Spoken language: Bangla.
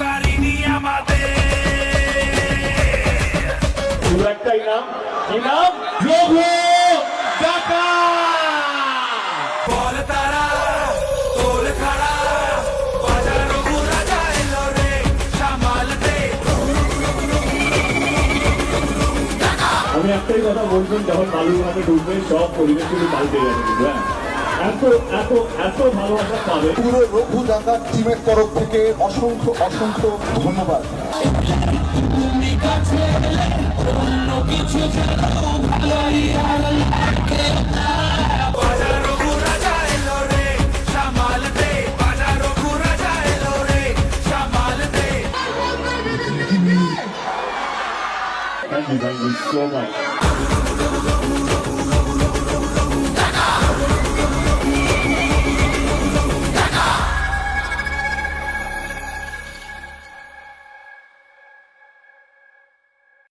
তারিনি আমাদের। বল তারা তোল খাড়া বাজারো ঘুরা যায় রে সামাল দে। আমি একটাই কথা বলছেন যখন বালুরঘাটে ঢুকবে সব পরিবেশ কিন্তু পাল্টে যাবে হ্যাঁ এত এত এত ভালোবাসা পাবে। পুরো রঘু ডাকাত টিমের তরফ থেকে অসংখ্য অসংখ্য ধন্যবাদ। বাজারো ঘুরা যায় রে সামাল দে